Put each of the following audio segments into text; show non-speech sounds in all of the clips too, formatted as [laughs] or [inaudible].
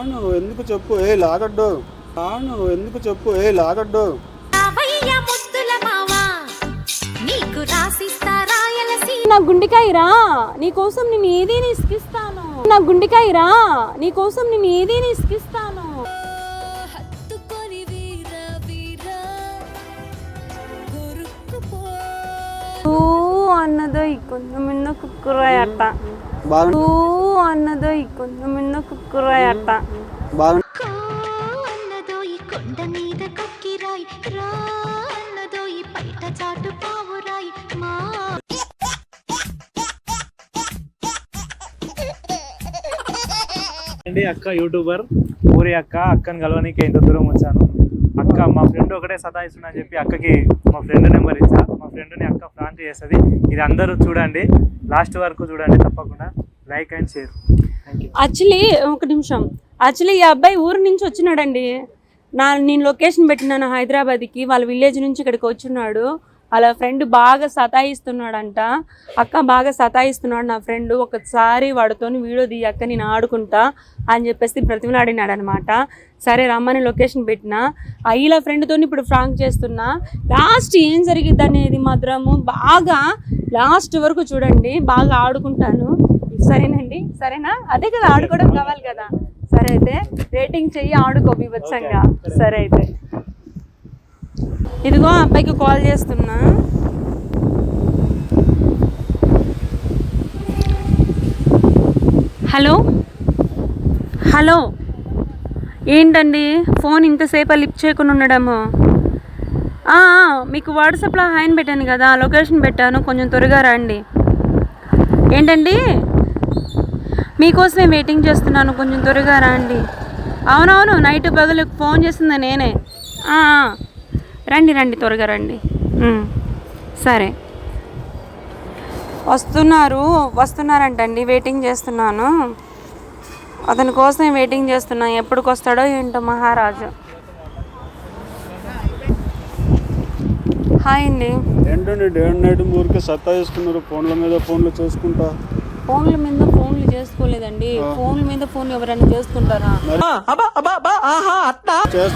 రాను ఎందుకు చెప్పు? ఏ లాగడ్డు. రాను ఎందుకు చెప్పు? ఏ లాగడ్డు. నా గుండెకాయరా నీకోసం నేను ఏదైనా ఇసుకిస్తాను. నా గుండెకాయరా నీకోసం నేను ఏదైనా ఇసుకిస్తాను. అన్నదో ఈ కొంత మిన్న కుక్కురాయట బాగా ఊ అన్నదో ఈ కొంత మిన్న కుక్కురాయట బాగా కో అన్నదో ఈ కొండ మీద కొక్కిరాయి రా అన్నదో ఈ పైట చాటు పావురాయి మా అండి అక్క యూట్యూబర్ ఊరి అక్క అక్కని కలవడానికి ఎంత దూరం వచ్చాను అక్క మా ఫ్రెండ్ ఒకటే సతాయిస్తున్నా అని చెప్పి అక్కకి మా ఫ్రెండ్ నెంబర్ ఇచ్చా ఫ్రెండ్ని అక్క ఫ్రాంక్ చేస్తుంది. ఇది అందరూ చూడండి. లాస్ట్ వరకు చూడండి తప్పకుండా. Like and share. యాక్చువల్లీ ఒక నిమిషం. యాక్చువల్లీ ఈ అబ్బాయి ఊరు నుంచి వచ్చినాడండి. నా నేను లొకేషన్ పెట్టినాను హైదరాబాద్కి. వాళ్ళ విలేజ్ నుంచి ఇక్కడికి వచ్చినాడు. వాళ్ళ ఫ్రెండ్ బాగా సతాయిస్తున్నాడంట. అక్క బాగా సతాయిస్తున్నాడు నా ఫ్రెండ్. ఒకసారి వాడితోని వీడియో తీయి అక్క నేను ఆడుకుంటా అని చెప్పేసి బ్రతిమలాడినాడు అనమాట సరే రమ్మని లొకేషన్ పెట్టిన. అయ్యిల ఫ్రెండ్తో ఇప్పుడు ఫ్రాంక్ చేస్తున్నా. లాస్ట్ ఏం జరిగిద్ది అనేది మాత్రము బాగా లాస్ట్ వరకు చూడండి. బాగా ఆడుకుంటాను. సరేనండి. సరేనా? అదే కదా ఆడుకోవడం కావాలి కదా. సరే అయితే రేటింగ్ చెయ్యి ఆడుకో బీభత్సంగా. సరే అయితే. ఇదిగో అబ్బాయికి కాల్ చేస్తున్నా. హలో? హలో? ఏంటండి? ఫోన్ ఇంతసేపు లిఫ్ట్ చేయకుండా ఉండడము? మీకు వాట్సాప్లో హాయిన్ పెట్టాను కదా లొకేషన్ పెట్టాను కొంచెం త్వరగా రండి. ఏంటండి? మీకోసమే వెయిటింగ్ చేస్తున్నాను కొంచెం త్వరగా రండి. అవునవును నైట్ పగలు ఫోన్ చేసింది నేనే. రండి రండి త్వరగా రండి. సరే. వస్తున్నారు వస్తున్నారంటండి వెయిటింగ్ చేస్తున్నాను. అతని కోసమే వెయిటింగ్ చేస్తున్నా ఎప్పటికి వస్తాడో ఏంటో మహారాజు. హాయ్ అండి. ఏంటండి డే అండ్ నైట్ ఊరికే సత్తాయిస్తున్నారు ఫోన్ల మీద ఫోన్లు చేసుకుంటా. ఫోన్ల మీద ఫోన్లు చేసుకోలేదండి. ఫోన్ల మీద ఫోన్లు ఎవరైనా చేసుకుంటారా?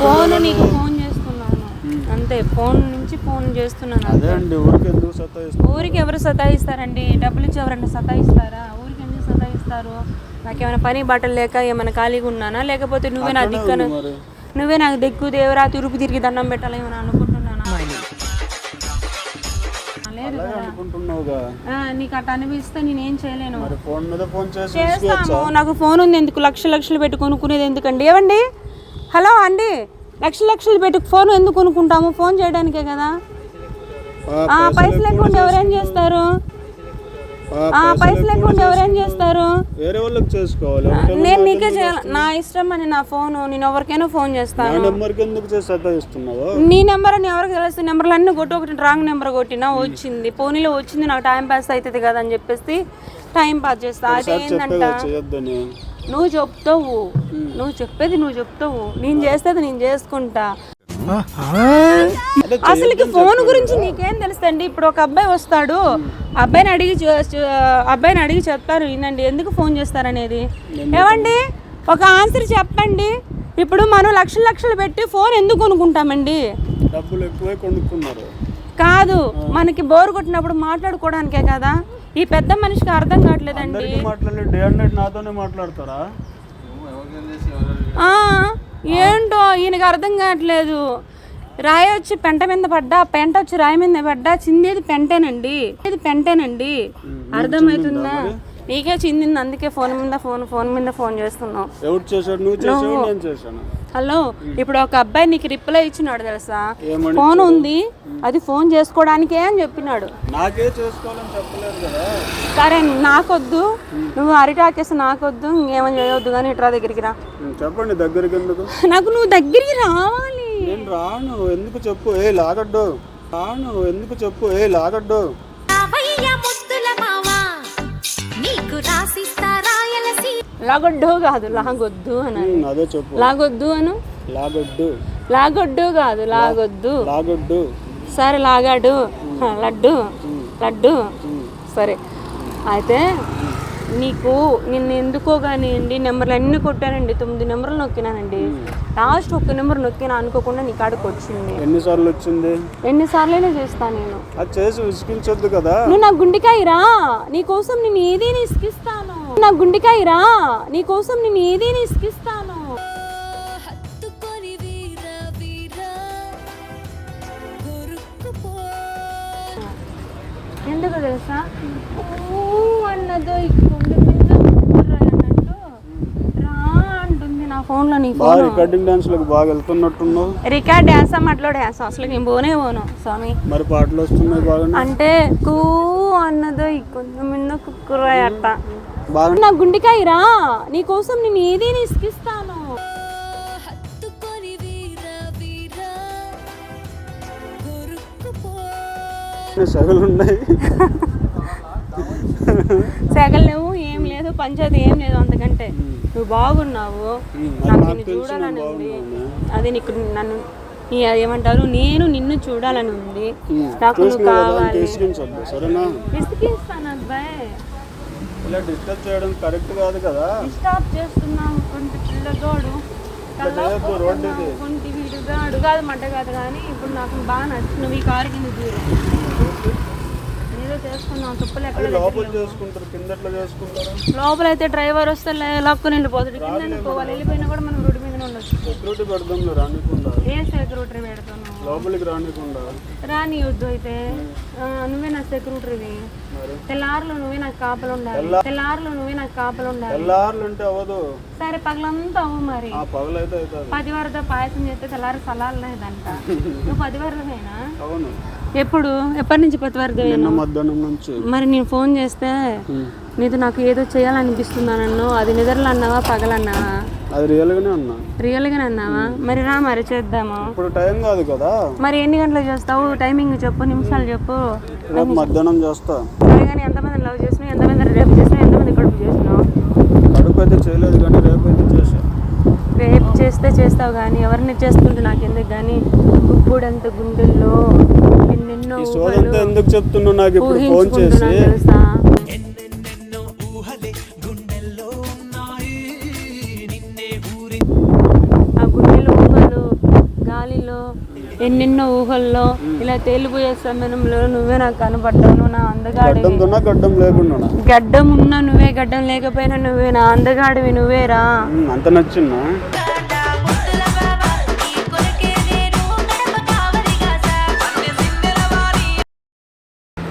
ఫోన్ నీకు ఫోన్ అంతే ఫోన్ నుంచి ఫోన్ చేస్తున్నాను అదే అండి ఊరికే ఎందుకు సత్తాయిస్తున్నారు ఊరికి ఎవరు సతాయిస్తారండి? డబ్బులు ఇచ్చి ఎవరైనా సతాయిస్తారా? ఊరికి ఎందుకు సతాయిస్తారు? నాకేమైనా పని బట్టలు లేక ఏమైనా ఖాళీగా ఉన్నానా? లేకపోతే నువ్వే నా దిక్కను నువ్వే నాకు దిక్కు దేవరా తిరుపు తిరిగి దండం పెట్టాలి ఏమైనా అనుకుంటున్నానా? లేదు నీకు అట్ట అనిపిస్తే నేనేం చేయలేను. మరి ఫోన్ మీద ఫోన్ చేసి చేస్తాము. నాకు ఫోన్ ఉంది ఎందుకు? లక్ష లక్షలు పెట్టి కొనుక్కునేది ఎందుకండి? ఏవండి? హలో అండి. లక్ష లక్షలు పెట్టి ఫోన్ ఎందుకు కొనుక్కుంటాము? ఫోన్ చేయడానికే కదా. పైసలు లేకుండా ఎవరేం చేస్తారు? పైసలు లేకుండా ఎవరేం చేస్తారు? వేరే వాళ్ళకి చేసుకోవాలి. నేను నీకే చేయాలి. నా ఇష్టం అని నా ఫోన్ నేను ఎవరికైనా ఫోన్ నా చేస్తాను నెంబర్కి ఎందుకు చేసి సత్తాయిస్తున్నావు నీ నెంబర్ అని ఎవరికి తెలుస్తుంది నెంబర్లు అన్నీ కొట్టి ఒకటి రాంగ్ నెంబర్ కొట్టినా వచ్చింది. పోనీలో వచ్చింది నాకు టైం పాస్ అవుతుంది కదా అని చెప్పేసి టైం పాస్ చేస్తా. చేయొద్దని. నువ్వు చెప్తావు. నువ్వు చెప్పేది నువ్వు చెప్తావు. నేను చేసేది నేను చేసుకుంటా. అసలుకి ఫోన్ గురించి నీకేం తెలుసండి? ఇప్పుడు ఒక అబ్బాయి వస్తాడు. అబ్బాయిని అడిగి అబ్బాయిని అడిగి చెప్తారు. వినండి ఎందుకు ఫోన్ చేస్తారనేది? ఏమండి ఒక ఆన్సర్ చెప్పండి. ఇప్పుడు మనం లక్షలు లక్షలు పెట్టి ఫోన్ ఎందుకు కొనుక్కుంటామండి? డబ్బులు ఎక్కువే కొనుక్కున్నారు. కాదు మనకి బోర్ కొట్టినప్పుడు మాట్లాడుకోవడానికే కదా. ఈ పెద్ద మనిషికి అర్థం కావట్లేదండి. అందరికీ మాట్లాడలేదు డే అండ్ నైట్ నాతోనే మాట్లాడతారా? ఆ, ఏంటో ఈయనకి అర్థం కావట్లేదు. రాయి వచ్చి పెంట మీద పడ్డా పెంట వచ్చి రాయి మీద పడ్డా చిందేది పెంటేనండి. ఇది పెంటేనండి. అర్థమవుతుందా నీకే చిందింది అందుకే ఫోన్ మీద ఫోన్ ఫోన్ మీద ఫోన్ చేస్తున్నావు. ఎవరు చేశాడు? నువ్వు చేసావు? నేను చేశాను? హలో ఇప్పుడు ఒక అబ్బాయి నీకు రిప్లై ఇచ్చినాడు తెలుసా? ఫోన్ ఉంది అది ఫోన్ చేసుకోవడానికే అని చెప్పినాడు. నాకే చేసుకోవాలని చెప్పలేదు కదా? సరే నాకొద్దు నువ్వు అరిటాకేసి నాకొద్దు ఇంకేమని చేయొద్దు కానీ ఇట్రా దగ్గరికి రా. చెప్పండి దగ్గరికి ఎందుకు? నాకు నువ్వు దగ్గరికి రావాలి. నేను రాను ఎందుకు చెప్పు? ఏ లాగడ్డు రాను ఎందుకు చెప్పు? ఏ లాగడ్డు నీకు రాసిస్తా లాగొడ్డు కాదు లాగొద్దు అని అదే చెప్పు. లాగొద్దు అను. లాగడ్డు. లాగొడ్డు కాదు లాగొద్దు. లాగడ్డు. సరే లాగాడు. లడ్డు. లడ్డు. సరే. అయితే నీకు నిన్ను ఎందుకో కానివ్వండి నెంబర్లు అన్ని కొట్టానండి. తొమ్మిది నెంబర్లు నొక్కినానండి. లాస్ట్ ఒక్క నెంబర్ నొక్కినా అనుకోకుండా నీ కాడికి వచ్చింది. ఎన్నిసార్లు వచ్చింది? ఎన్నిసార్లైనా చేస్తాను నేను. అది చేసి విసిగించొద్దు కదా. నువ్వు నా గుండెకాయరా. నీ కోసం నేను ఏదైనా ఇసుకిస్తాను. నా గుండెకాయరా. నీ కోసం నేను ఏదైనా ఇసుకిస్తాను. ఎందుకు తెలుసా? అన్నదో ఈ గుండె మీద ఊర్రాయి అన్నట్టు. రా అంటుంది నా ఫోన్లో నీ బాగా ఫోన్. రికార్డింగ్ డాన్స్లకు బాగా వెళ్తున్నట్టున్నావు. రికార్డ్ అసలు నేను పోనే పోను స్వామి. మరి పాటలు వస్తున్నాయి బాగా అంటే కూ అన్నదో ఈ గుండె మీద అట్ట. బాగా నా గుండెకాయరా నీ కోసం నేను ఏదైనా ఇసుకిస్తాను సెగలు ఉన్నాయి సెగలు లేవు ఏం లేదు పంచాయతీ ఏం లేదు అంతకంటే. నువ్వు బాగున్నావు. నాకు నిన్ను చూడాలని ఉంది. అది నీకు నన్ను నీ ఏమంటారు నేను నిన్ను చూడాలని ఉంది నాకు నువ్వు కావాలి. విసిగిస్తాను అబ్బాయి. ఇలా డిస్టర్బ్ చేయడం కరెక్ట్ కాదు కదా. డిస్టర్బ్ చేస్తున్నావు కొంటి పిల్లగాడు రోడ్డు ఇది. కొంటి వీడుగాడు కాదు మంట కాదు కానీ ఇప్పుడు నాకు బాగా నచ్చింది. నువ్వు ఈ కారు కింద దూరం ఏదో చేసుకున్నావు తుప్పలు ఎక్కడ లోపల చేసుకుంటారు చేసుకుంటారు? లోపల అయితే డ్రైవర్ వస్తే లాక్కొని వెళ్ళిపోతాడు కింద వెళ్ళిపోవాలి వెళ్ళిపోయినా కూడా మనం రోడ్డు మీద ఉండొచ్చు. సెక్యూరిటీ పెడదాం రానికుండా ఏ సెక్యూరిటీ పెడతాను? లోపలికి రానికుండా. రాని వద్దు అయితే. నువ్వే నా సెక్యూరిటీవి. మరి? తెల్లారులు నువ్వే నాకు కాపలు ఉండాలి తెల్లారులు నువ్వే నాకు కాపలు ఉండాలి తెల్లారులు అంటే అవ్వదు. సరే పగలంతా అవ్వు మరి. పగలైతే పది వరద పాయసం చేస్తే తెల్లారి సలాలు లేదంట. [laughs] నువ్వు పది వరదమేనా అవును. ఎప్పుడు? ఎప్పటి నుంచి పది నిన్న మధ్యాహ్నం నుంచి. మరి నేను ఫోన్ చేస్తే. నీతో నాకు ఏదో చేయాలనిపిస్తుందనన్ను అది నిద్రలు అన్నావా పగలన్నావా? అది రియల్గానే అన్నా. రియల్గానే అన్నావా? మరి రా మరి చేద్దాము. ఇప్పుడు టైం కాదు కదా. మరి ఎన్ని గంటలకు చేస్తావు? టైమింగ్ చెప్పు నిమిషాలు చెప్పు. రేపు మధ్యాహ్నం చేస్తా. సరే కానీ ఎంతమంది లవ్ చేసినావు? ఎంతమంది రేపు చేసినావు? ఎంతమంది కడుపు చేసినావు? కడుపు అయితే చేయలేదు కానీ రేపు అయితే చేసా. రేపు చేస్తే చేస్తావు కానీ ఎవరిని చేసుకుంటే నాకు ఎందుకు కానీ? గుప్పుడంత గుండెల్లో ఎన్నెన్నో ఎందుకు చెప్తున్నావు నాకు ఇప్పుడు ఫోన్ చేసి? ఎన్నెన్నో ఊహల్లో ఇలా తేలిపోయే సమయంలో నువ్వే నాకు కనపడ్డావు నువ్వు నా గడ్డంతోనా గడ్డం లేకుండా గడ్డం ఉన్నా నువ్వే గడ్డం లేకపోయినా నువ్వే నా అందగాడివి నువ్వేరా? అంత నచ్చిందా?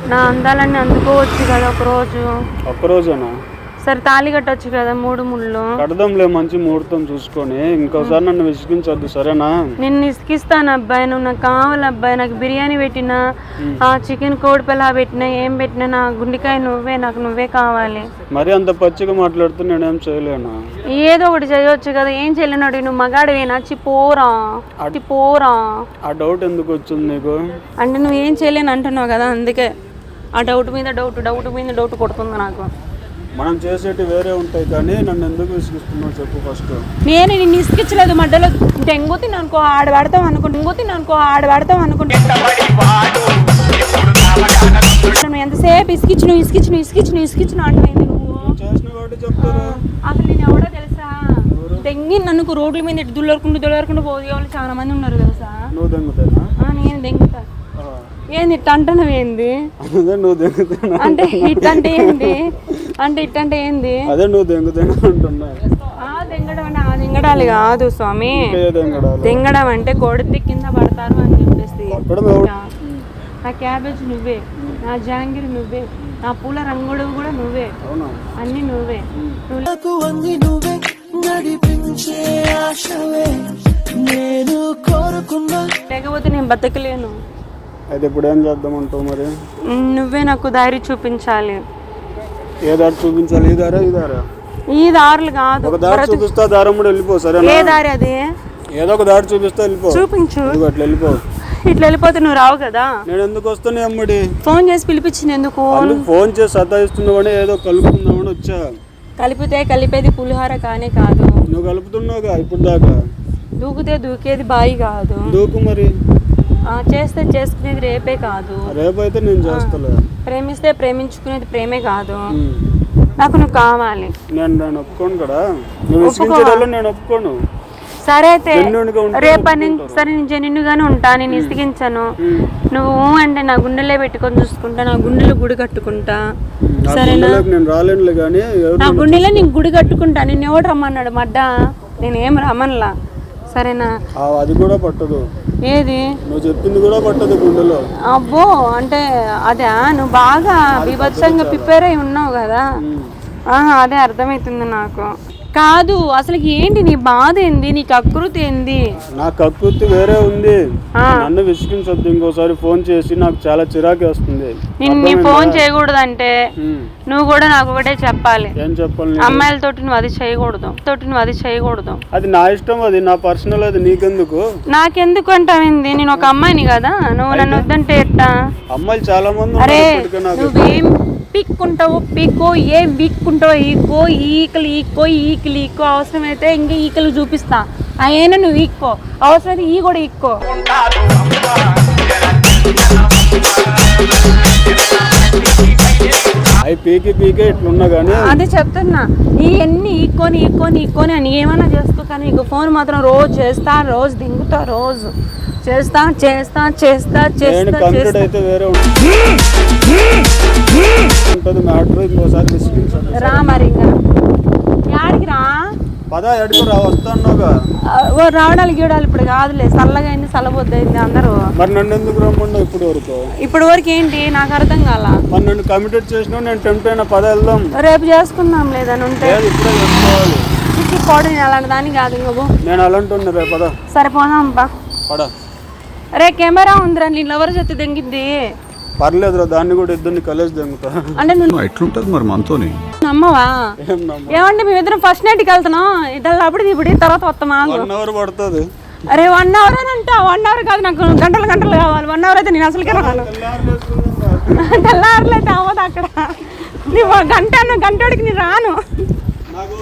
నా అందాలన్నీ అందుకోవచ్చు కదా ఒక రోజు ఒక్కరోజేనా? సరే తాళి కట్టొచ్చు కదా మూడు ముళ్ళు. కడదాంలే మంచి ముహూర్తం చూసుకొని. ఇంకోసారి నన్ను విసిగించొద్దు సరేనా? నిన్ను ఇసుకిస్తాను అబ్బాయి నువ్వు నాకు కావాలి అబ్బాయి నాకు బిర్యానీ పెట్టినా ఆ చికెన్ కోడి పిల్ల పెట్టినా ఏం పెట్టినా నా గుండెకాయ నువ్వే నాకు నువ్వే కావాలి. మరి అంత పచ్చిగా మాట్లాడుతూ నేనేం చేయలేను? ఏదో ఒకటి చేయొచ్చు కదా ఏం చేయలేనాడు నువ్వు మగాడివేనా చి పోరా చి పోరా. ఆ డౌట్ ఎందుకు వచ్చింది నీకు? అంటే నువ్వు ఏం చేయలేను అంటున్నావు కదా అందుకే. ఆ డౌట్ మీద డౌట్ డౌట్ మీద డౌట్ కొడుతుంది నాకు. మనం చేసేటి వేరే ఉంటాయి కానీ నన్ను ఎందుకు విసిగిస్తున్నావు చెప్పు ఫస్ట్ నేను నిన్ను ఇసుకిచ్చలేదు మధ్యలో. డెంగు తిన్నానుకో ఆడ పెడతాం అనుకుంటా డెంగు తిన్నానుకో ఆడ పెడతాం అనుకుంటా. నువ్వు ఎంతసేపు ఇసుకిచ్చు నువ్వు ఇసుకిచ్చు నువ్వు ఇసుకిచ్చు నువ్వు? ఇసుకిచ్చు అంటున్నాయి నువ్వు చేసిన కాబట్టి చెప్తారు? అసలు నేను ఎవడో తెలుసా? దెంగి నన్ను రోడ్ల మీద ఇటు దుల్లరుకుంటూ దుల్లరుకుంటూ పోతే వాళ్ళు చాలా మంది ఉన్నారు తెలుసా? నువ్వు నేను దెంగుతా. ఏంది ఇట్ట అంటున్నావు ఏంది? అంటే ఇట్ అంటే ఏంది? అంటే ఇట్ అంటే ఏంది? అదే నువ్వు దెంగుతానా అంటున్నా ఆ దెంగడం అంటే ఆ దెంగడాలి కాదు స్వామి. దెంగడం అంటే కొడితే కింద పడతారు అని చెప్పేసి. నా క్యాబేజ్ నువ్వే. నా జాంగిరి నువ్వే. నా పూల రంగుడు కూడా నువ్వే. అన్ని నువ్వే. నువ్వు నాకు అన్ని నువ్వే. నడిపించే ఆశవే. నేను కోరుకున్నా లేకపోతే నేను బతకలేను. అయితే ఇప్పుడు ఏం చేద్దామంటావు మరి? నువ్వే నాకు దారి చూపించాలి. ఏ దారి చూపించాలి? ఈ దారా? ఈ దారా? ఈ దారులు కాదు. ఒక దారి చూపిస్తా దారం కూడా వెళ్ళిపో సరేనా? ఏ దారి అది? ఏదో ఒక దారి చూపిస్తా వెళ్ళిపో. చూపించు. ఇదిగో అట్లా వెళ్ళిపో. ఇట్లా వెళ్ళిపోతే నువ్వు రావు కదా? నేను ఎందుకు వస్తాను అమ్మడి? ఫోన్ చేసి పిలిపించింది ఎందుకు? ఫోన్ చేసి సతాయిస్తున్నావని ఏదో కలుపుకుందామని వచ్చా? కలిపితే కలిపేది పులిహోర కానే కాదు. నువ్వు కలుపుతున్నావుగా ఇప్పుడు దాకా దూకితే దూకేది బాయి కాదు. దూకు మరి. చేస్తే చేసుకునేది రేపే కాదు. రేపైతే నేను చేస్తలే. ప్రేమిస్తే ప్రేమించుకునేది ప్రేమే కాదు. నాకు నువ్వు కావాలి. నేను నేను ఒప్పుకోను కదా. నువ్వు నేను ఒప్పుకోను. సరే అయితే రేపటి సరే నేను జెన్యున్గానే ఉంటా నేను ఇసిగించను. నువ్వు అంటే నా గుండెలే పెట్టుకొని చూసుకుంటా నా గుండెలో గుడి కట్టుకుంటా. సరేనా? నేను రాలేనులే కానీ నా గుండెలో నీకు గుడి కట్టుకుంటా నేను ఎవడు రమ్మన్నాడు మడ్డ? నేను రమ్మన్లా? సరేనా? అది కూడా పట్టదు. ఏది? నువ్వు చెప్పింది కూడా పట్టదు గుండెలో. అబ్బో అంటే అదే నువ్వు బాగా బీభత్సంగా ప్రిపేర్ అయి ఉన్నావు కదా. ఆహా, అదే అర్థమవుతుంది నాకు. కాదు అసలు ఏంటి నీ బాధ ఏంది? నీ కకృతి ఏంది? నా కక్కుర్తి వేరే ఉంది. నన్ను విసిగించొద్దు ఇంకోసారి ఫోన్ చేసి నాకు చాలా చిరాకు వస్తుంది. నిన్ను నీ ఫోన్ చేయకూడదంటే. నువ్వు కూడా నాకు ఒకటే చెప్పాలి. ఏం చెప్పాలి నీకు? అమ్మాయిలతోటి నువ్వు అది చేయకూడదు. తోటి నువ్వు అది చేయకూడదు. అది నా ఇష్టం అది నా పర్సనల్ అది నీకెందుకు? నాకెందుకు అంటావింది? నేను ఒక అమ్మాయిని కదా. నువ్వు నన్ను వద్దంటే ఎట్టా? అమ్మాయిలు చాలా మంది అరే నాకు. నువ్వేం పిక్కుంటావు పిక్కో ఏం వీక్కుంటావు ఈకో ఈకలు ఈక్కో ఈకలు ఈక్కో అవసరమైతే ఇంకా ఈకలు చూపిస్తా. అయినా నువ్వు ఈక్కో. అవసరమైతే ఈ కూడా ఈక్కో. అవి పీకి పీకే ఇట్లున్నా కానీ అదే చెప్తున్నా. ఇవన్నీ ఈక్కొని ఈక్కొని ఈక్కొని అని ఏమైనా చేసుకో కానీ ఇక ఫోన్ మాత్రం రోజు చేస్తా రోజు దింగుతా రోజు. చేస్తా చేస్తా చేస్తా చేస్తా చేస్తా. వేరే ఉంటుంది మ్యాటర్ ఇంకోసారి విసిగించండి రా మరి ఇంకా. యాడికి రా? పద ఎడుకు రా వస్తానుగా ఆ, ఓ రావడానికి గీవడాలు ఇప్పుడు కాదులే చల్లగా అయింది చల్లబొద్దు అయింది అందరూ. మరి నన్ను ఎందుకు రమ్మన్నా ఇప్పుడు వరకు? వరకు ఏంటి? నాకు అర్థం కాల. మరి నన్ను కమిటెడ్ చేసినా నేను టెంప్ట్ అయినా పద వెళ్దాం. రేపు చేసుకుందాం లేదని ఉంటే. ఇప్పుడే చేసుకోవాలి. నేను అలాంటి దాన్ని కాదు ఇంకో నేను అలాంటి ఉన్నా రే పద. సరిపోదాం బా. పడ రే కెమెరా ఉందిరా నేను ఎవరు చెత్త దెంగిద్ది. పర్లేదురా దాన్ని కూడా ఇద్దరిని కలిసి దెంగుతా అంటే నువ్వు ఎట్లుంటది మరి మనతోని? నమ్మవా? ఏం నమ్మ ఏమంటే మేమిద్దరం ఫస్ట్ నైట్కి వెళ్తున్నాం. ఇద్దరు అప్పుడు ఇప్పుడు తర్వాత వస్తామా వన్ అవర్ పడుతుంది. అరే వన్ అవర్ అని అంటా. వన్ అవర్ కాదు నాకు గంటలు గంటలు కావాలి. వన్ అవర్ అయితే నేను అసలుకే రాను. తెల్లారులైతే అవ్వదు అక్కడ. నువ్వు గంట గంటోడికి నేను రాను. నాకు